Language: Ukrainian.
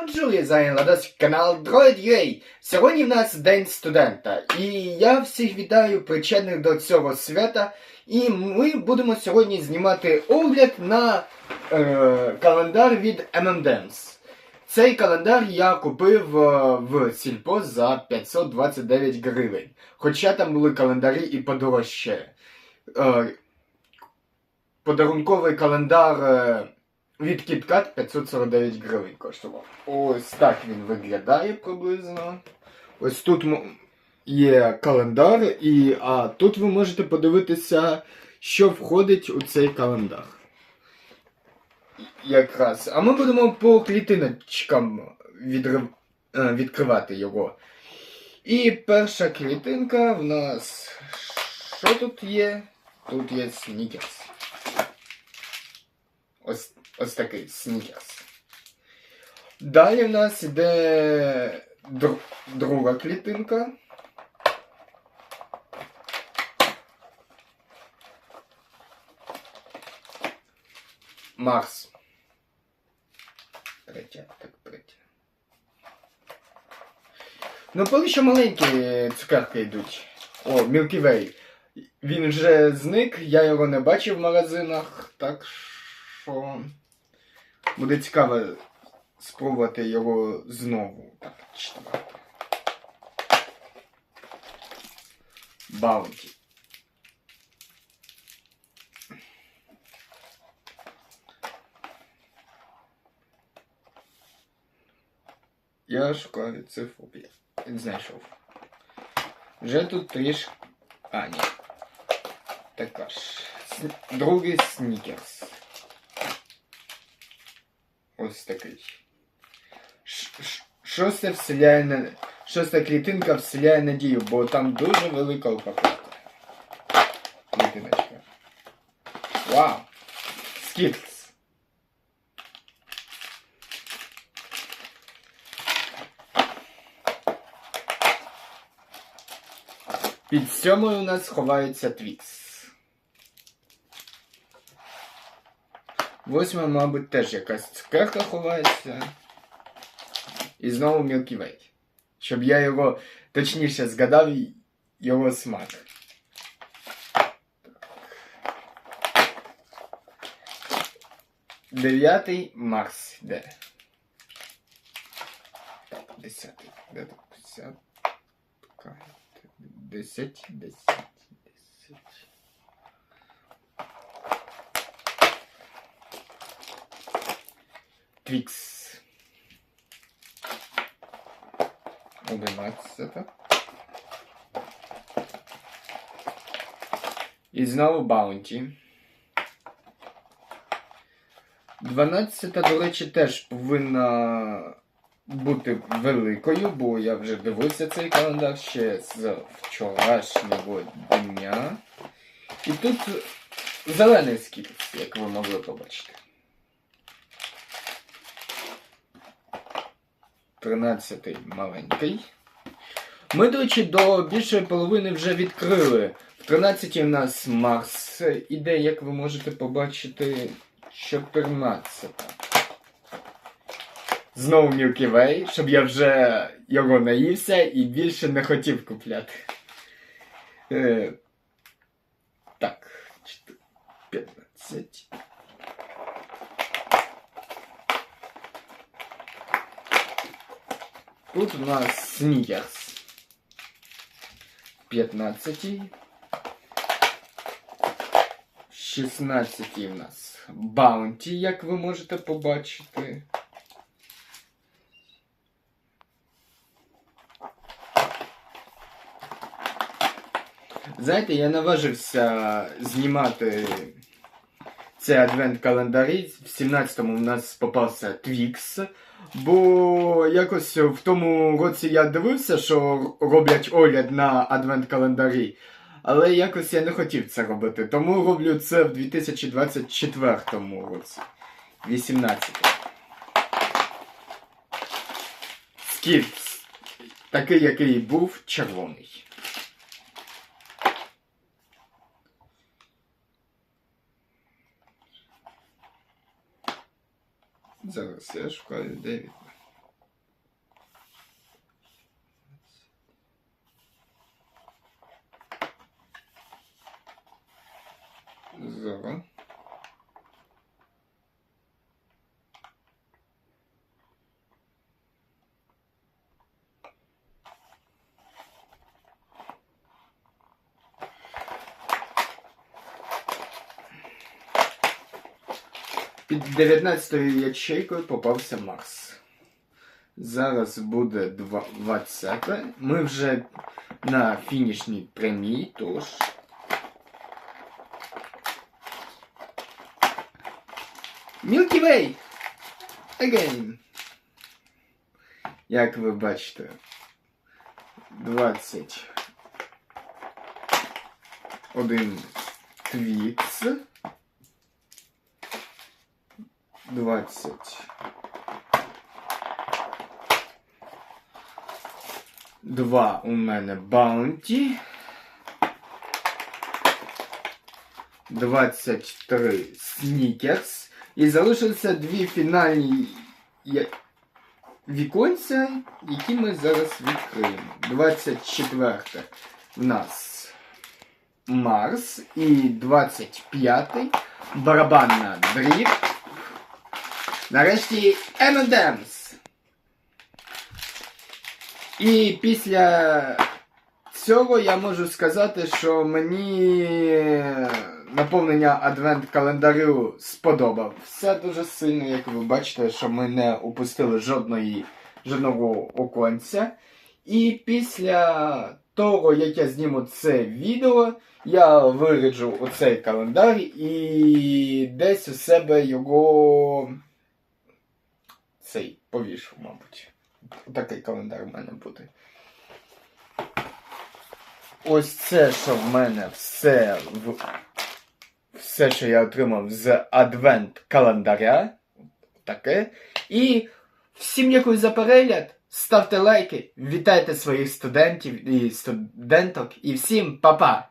Анджелі зайняла канал Droid.ua. Сьогодні в нас День студента, і я всіх вітаю причетних до цього свята. І ми будемо сьогодні знімати огляд на е, календар від M&M's. Цей календар я купив е, в Сільпо за 529 гривень. Хоча там були календарі і подорожче. Е, подарунковий календар. Е, від KitKat 549 гривень коштував. Ось так він виглядає приблизно. Ось тут є календар, і а тут ви можете подивитися, що входить у цей календар. Якраз. А ми будемо по клітиночкам відрив... е, відкривати його. І перша клітинка в нас. Що тут є? Тут є снікерс. Ось, ось такий снікерс. Далі в нас іде дру- друга клітинка. Марс. Третя, так, третя. Ну, поки що маленькі цукерки йдуть. О, Milky Way. Він вже зник, я його не бачив в магазинах, так що буде цікаво спробувати його знову так читати. Баунті. Я шукаю цифру. Я знайшов. Вже тут трішки. А, ні. Така ж. Другий снікерс. Ось такий. Ш- ш- вселяє. Шоста клітинка вселяє надію, бо там дуже велика упаковка. Клітиночка. Вау! Скітлс. Під сьомою у нас ховається Твікс. Восьма, мабуть, теж якась цукерка ховається. І знову Milky Way. Щоб я його точніше згадав й- його смак. Дев'ятий Марс де. Так, десятий. Де тут десятка? Десять, десять, десять. Твікс. Одинадцята. І знову Баунті. Дванадцята, до речі, теж повинна бути великою, бо я вже дивився цей календар ще з вчорашнього дня. І тут зелений скіпець, як ви могли побачити. 13 маленький. Ми, до речі, до більшої половини вже відкрили. В 13 у нас Марс іде, як ви можете побачити, 14. Знову Milky Way, щоб я вже його наївся і більше не хотів купляти. Е, так, 15. Тут у нас Снікерс. 15. 16 у нас Баунті, як ви можете побачити. Знаєте, я наважився знімати Цей адвент-календарі. В 17-му у нас попався Твікс. Бо якось в тому році я дивився, що роблять огляд на адвент-календарі. Але якось я не хотів це робити. Тому роблю це в 2024 році. 18. Скіфс. Такий, який був червоний. Зараз я шукаю, де він. Зава. Під 19-ю ячейкою попався Марс. Зараз буде два- 20. Ми вже на фінішній прямій, тож. Milky Way! Again! Як ви бачите, 20. Один твікс. 20. Два у мене баунті. 23 снікерс. І залишилися дві фінальні віконця, які ми зараз відкриємо. 24 в нас Марс і 25 барабанна дріб. Нарешті M&M's. І після цього я можу сказати, що мені наповнення адвент-календарю сподобав. Все дуже сильно, як ви бачите, що ми не упустили жодної, жодного оконця. І після того, як я зніму це відео, я виріджу оцей календар і десь у себе його цей повішу, мабуть. Такий календар в мене буде. Ось це, що в мене все в... все, що я отримав з адвент календаря. Таке. І всім дякую за перегляд. Ставте лайки, вітайте своїх студентів і студенток. І всім па-па!